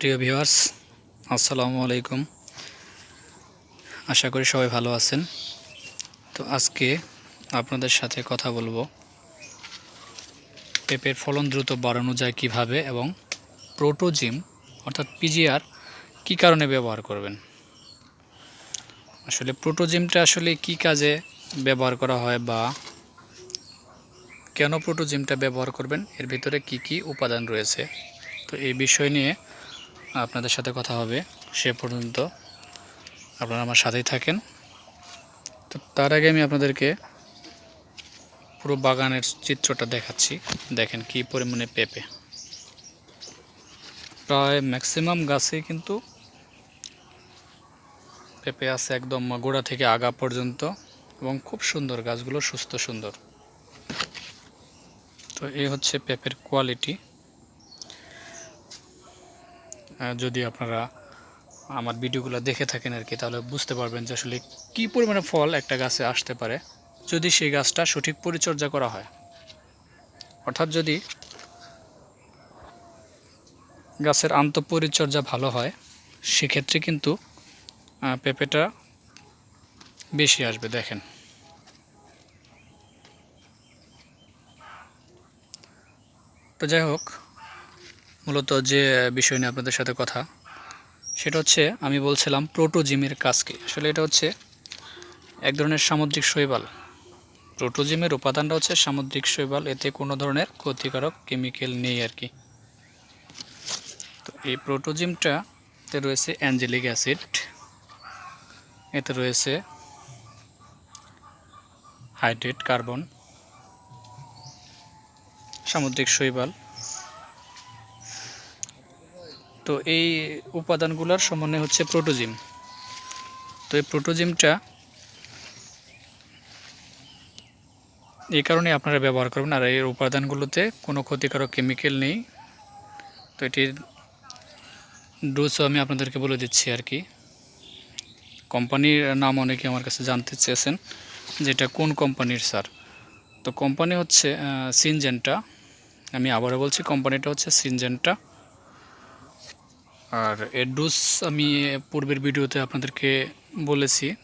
প্রিয় ভিউয়ার্স, আসসালামু আলাইকুম। আশা করি সবাই ভালো আছেন। তো আজকে আপনাদের সাথে কথা বলব পেঁপের ফলন দ্রুত বাড়ানো যায় কীভাবে এবং প্রোটোজিম অর্থাৎ পিজিআর কি কারণে ব্যবহার করবেন? আসলে প্রোটোজিমটা আসলে কি কাজে ব্যবহার করা হয় বা কেন প্রোটোজিমটা ব্যবহার করবেন? এর ভিতরে কি কি উপাদান রয়েছে? তো এই বিষয় নিয়ে আপনাদের সাথে কথা হবে, সে পর্যন্ত আপনারা আমার সাথেই থাকেন। তো তার আগে আমি আপনাদেরকে পুরো বাগানের চিত্রটা দেখাচ্ছি। দেখেন কি পরিমাণে পেঁপে। প্রায় ম্যাক্সিমাম গাছে কিন্তু পেঁপে আছে একদম গোড়া থেকে আগা পর্যন্ত এবং খুব সুন্দর, গাছগুলো সুস্থ সুন্দর। তো এই হচ্ছে পেঁপের কোয়ালিটি যদি আপনারা আমার ভিডিওগুলো দেখে থাকেন আর কি, তাহলে বুঝতে পারবেন যে আসলে কী পরিমাণে ফল একটা গাছে আসতে পারে যদি সেই গাছটা সঠিক পরিচর্যা করা হয়। অর্থাৎ যদি গাছের আন্তঃপরিচর্যা ভালো হয়, সেক্ষেত্রে কিন্তু পেঁপেটা বেশি আসবে, দেখেন। তো যাই হোক মূলত যে বিষয় নিয়ে আপনাদের সাথে কথা, সেটা হচ্ছে আমি বলছিলাম প্রোটোজিমের কাজকে। আসলে এটা হচ্ছে এক ধরনের সামুদ্রিক শৈবাল। প্রোটোজিমের উপাদানটা হচ্ছে সামুদ্রিক শৈবাল, এতে কোনো ধরনের ক্ষতিকারক কেমিক্যাল নেই আর কি। তো এই প্রোটোজিমটাতে রয়েছে অ্যাঞ্জেলিক অ্যাসিড, এতে রয়েছে হাইড্রেট কার্বন, সামুদ্রিক শৈবাল তো এই উপাদানগুলোর সমন্বয় হচ্ছে প্রোটোজিম তো এই প্রোটোজিমটা এই কারণে আপনারা ব্যবহার করবেন, আর এই উপাদানগুলোতে কোনো ক্ষতিকারক কেমিক্যাল নেই। তো এটির ডোজও আমি আপনাদেরকে বলে দিচ্ছি আর কি। কোম্পানির নাম অনেকে আমার কাছে জানতে চেয়েছেন, যেটা কোন কোম্পানির, স্যার? তো কোম্পানি হচ্ছে সিনজেন্টা আমি আবারও বলছি, কোম্পানিটা হচ্ছে সিনজেন্টা আর এর আমি পূর্বের ভিডিওতে আপনাদেরকে বলেছি,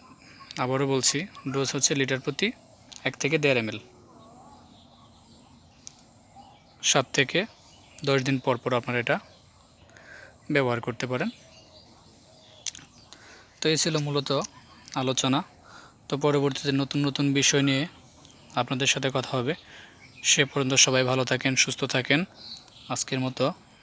আবারও বলছি, ডোজ হচ্ছে লিটার প্রতি এক থেকে দেড় এম সাত থেকে দশ দিন পর পর আপনারা এটা ব্যবহার করতে পারেন। তো এই ছিল মূলত আলোচনা। তো পরবর্তীতে নতুন নতুন বিষয় নিয়ে আপনাদের সাথে কথা হবে। সে পর্যন্ত সবাই ভালো থাকেন, সুস্থ থাকেন। আজকের মতো